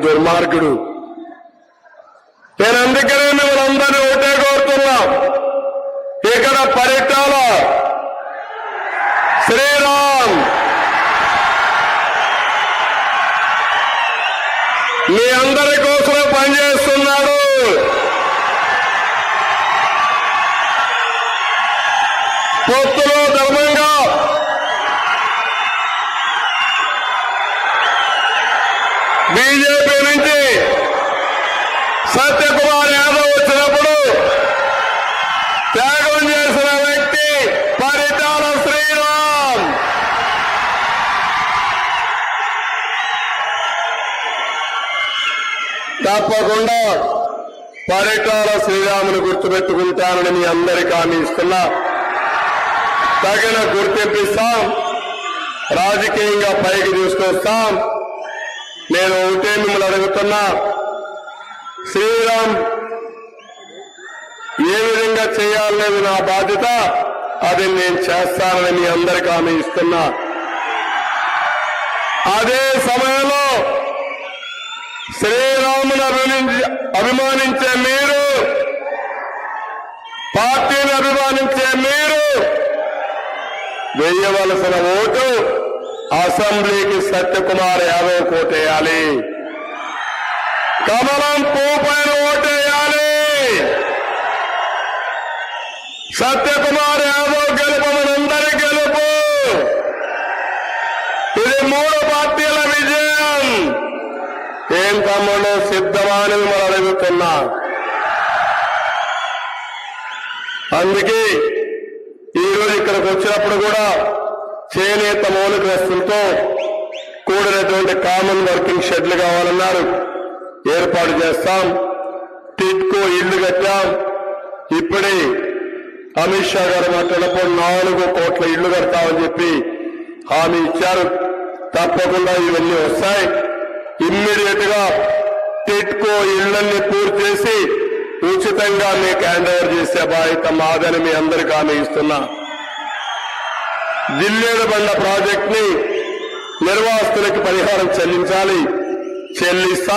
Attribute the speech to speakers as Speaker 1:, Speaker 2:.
Speaker 1: దుర్మార్గుడు. నేను అందుకనే మిమ్మల్ని అందరినీ ఒకటే కోరుతున్నా. ఇక్కడ పరిటాల శ్రీరామ్. మీ అందరి కోసం పనిచేస్తున్నాడు. పొత్తులో ధర్మ బీజేపీ నుంచి సత్యకుమార్ యాదవ్ వచ్చినప్పుడు త్యాగం చేసిన వ్యక్తి పరిటాల శ్రీరామ్. తప్పకుండా పరిటాల శ్రీరామును గుర్తుపెట్టుకుంటానని మీ అందరికీ హామీ ఇస్తున్నా. తగిన గుర్తింపిస్తాం రాజకీయంగా పైకి తీసుకొస్తాం. నేను ఒకటే మిమ్మల్ని అడుగుతున్నా. శ్రీరామ్ ఏ విధంగా చేయాలనేది నా బాధ్యత అది నేను చేస్తానని మీ అందరికీ ఆమె ఇస్తున్నా. అదే సమయంలో శ్రీరామును అభిమానించే అభిమానించే మీరు పార్టీని అభిమానించే మీరు వేయవలసిన ఓటు అసెంబ్లీకి సత్యకుమార్ యాదవ్ కోటేయాలి. కమలం పూపైన ఓటేయాలి. సత్యకుమార్ యాదవ్ గెలుపు మనందరి గెలుపు. ఇది మూడు పార్టీల విజయం. ఏం తమ్ముడు సిద్ధమని మనం అడుగుతున్నా. అందుకే ఈరోజు ఇక్కడికి వచ్చినప్పుడు కూడా చేనేత మౌలిక వస్తువులతో కూడినటువంటి కామన్ వర్కింగ్ షెడ్లు కావాలన్నారు. ఏర్పాటు చేస్తాం. టిట్కో ఇల్లు కట్టాం. ఇప్పుడే అమిత్ షా గారు మాట్లాడినప్పుడు నాలుగు కోట్ల ఇళ్ళు కడతామని చెప్పి హామీ ఇచ్చారు. తప్పకుండా ఇవన్నీ వస్తాయి. ఇమ్మీడియట్గా టిట్కో ఇళ్ళన్నీ పూర్తి చేసి ఉచితంగా మీకు హ్యాండ్ ఓవర్ చేసే బాధ్యత మాదని మీ అందరికీ హామీ ఇస్తున్నా. జిల్లేడు బండ ప్రాజెక్ట్ని నిర్వాసితులకి పరిహారం చెల్లించాలి. చెల్లిస్తా